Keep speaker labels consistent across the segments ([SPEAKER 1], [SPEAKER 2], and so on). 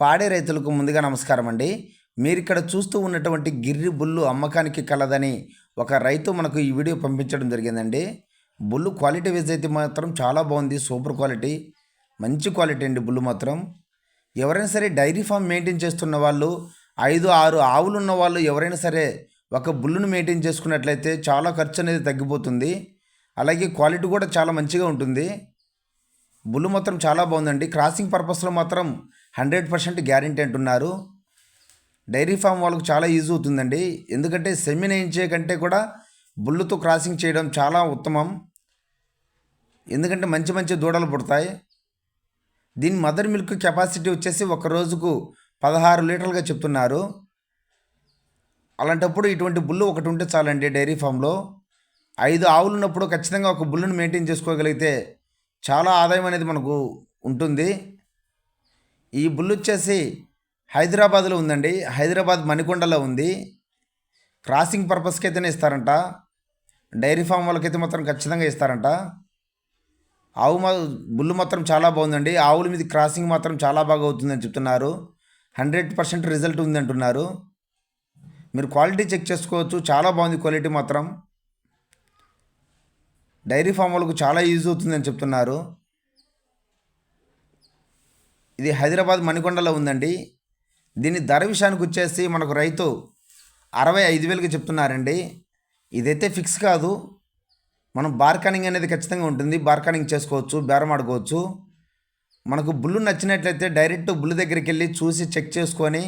[SPEAKER 1] పాడే రైతులకు ముందుగా నమస్కారం అండి. మీరు ఇక్కడ చూస్తూ ఉన్నటువంటి గిర్రి బుల్లు అమ్మకానికి కలదని ఒక రైతు మనకు ఈ వీడియో పంపించడం జరిగిందండి. బుల్లు క్వాలిటీ వైజ్ అయితే మాత్రం చాలా బాగుంది సూపర్ క్వాలిటీ మంచి క్వాలిటీ అండి బుల్లు మాత్రం. ఎవరైనా సరే డైరీ ఫామ్ మెయింటైన్ చేస్తున్న వాళ్ళు ఐదు ఆరు ఆవులు ఉన్న వాళ్ళు ఎవరైనా సరే ఒక బుల్లును మెయింటైన్ చేసుకున్నట్లయితే చాలా ఖర్చు అనేది తగ్గిపోతుంది. అలాగే క్వాలిటీ కూడా చాలా మంచిగా ఉంటుంది. బుల్లు మాత్రం చాలా బాగుందండి. క్రాసింగ్ పర్పస్లో మాత్రం హండ్రెడ్ పర్సెంట్ గ్యారంటీ అంటున్నారు. డైరీ ఫామ్ వాళ్ళకు చాలా ఈజీ అవుతుందండి. ఎందుకంటే సెమిన్ వేయించే కంటే కూడా బుల్లుతో క్రాసింగ్ చేయడం చాలా ఉత్తమం. ఎందుకంటే మంచి మంచి దూడలు పుడతాయి. దీని మదర్ మిల్క్ కెపాసిటీ వచ్చేసి ఒక రోజుకు పదహారు లీటర్లుగా చెప్తున్నారు. అలాంటప్పుడు ఇటువంటి బుల్లు ఒకటి ఉంటే చాలండి డైరీ ఫామ్లో. ఐదు ఆవులు ఉన్నప్పుడు ఖచ్చితంగా ఒక బుల్లును మెయింటైన్ చేసుకోగలిగితే చాలా ఆదాయం అనేది మనకు ఉంటుంది. ఈ బుల్లు వచ్చేసి హైదరాబాద్లో ఉందండి. హైదరాబాద్ మణికొండలో ఉంది. క్రాసింగ్ పర్పస్కి అయితేనే ఇస్తారంట. డైరీ ఫామ్ వాళ్ళకైతే మాత్రం ఖచ్చితంగా ఇస్తారంట. ఆవు మా బుల్లు మాత్రం చాలా బాగుందండి. ఆవుల మీద క్రాసింగ్ మాత్రం చాలా బాగా అవుతుందని చెప్తున్నారు. హండ్రెడ్ పర్సెంట్ రిజల్ట్ ఉంది అంటున్నారు. మీరు క్వాలిటీ చెక్ చేసుకోవచ్చు. చాలా బాగుంది క్వాలిటీ మాత్రం. డైరీ ఫామ్ వాళ్ళకు చాలా యూజ్ అవుతుందని చెప్తున్నారు. ఇది హైదరాబాద్ మణికొండలో ఉందండి. దీని ధర విషయానికి వచ్చేసి మనకు రైతు అరవై ఐదు వేలకి చెప్తున్నారండి. ఇదైతే ఫిక్స్ కాదు. మనం బార్కానింగ్ అనేది ఖచ్చితంగా ఉంటుంది. బార్కానింగ్ చేసుకోవచ్చు బేరం ఆడుకోవచ్చు. మనకు బుల్లు నచ్చినట్లయితే డైరెక్ట్ బుల్లు దగ్గరికి వెళ్ళి చూసి చెక్ చేసుకొని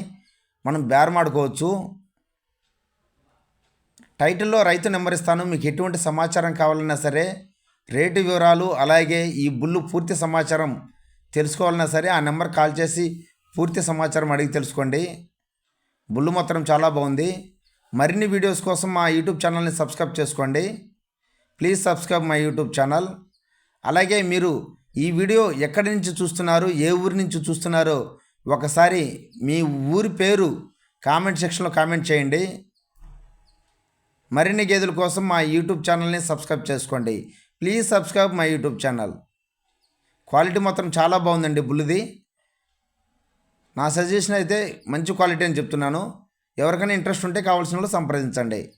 [SPEAKER 1] మనం బేరం ఆడుకోవచ్చు. టైటిల్లో రైతు నెంబర్ ఇస్తాను. మీకు ఎటువంటి సమాచారం కావాలన్నా సరే రేటు వివరాలు అలాగే ఈ బుల్లు పూర్తి సమాచారం తెలుసుకోవాలన్నా సరే ఆ నెంబర్ కాల్ చేసి పూర్తి సమాచారం అడిగి తెలుసుకోండి. బుల్లు మాత్రం చాలా బాగుంది. మరిన్ని వీడియోస్ కోసం మా యూట్యూబ్ ఛానల్ని సబ్స్క్రైబ్ చేసుకోండి. Please subscribe my YouTube channel. అలాగే మీరు ఈ వీడియో ఎక్కడి నుంచి చూస్తున్నారు ఏ ఊరి నుంచి చూస్తున్నారో ఒకసారి మీ ఊరి పేరు కామెంట్ సెక్షన్లో కామెంట్ చేయండి. మరిన్ని గేదెల కోసం మా యూట్యూబ్ ఛానల్ని సబ్స్క్రైబ్ చేసుకోండి. Please subscribe my YouTube channel. Quality మాత్రం చాలా బాగుందండి బుల్లుది. నా సజెషన్ అయితే మంచి క్వాలిటీ అని చెప్తున్నాను. ఎవరికైనా ఇంట్రెస్ట్ ఉంటే కావాల్సిన వాళ్ళు సంప్రదించండి.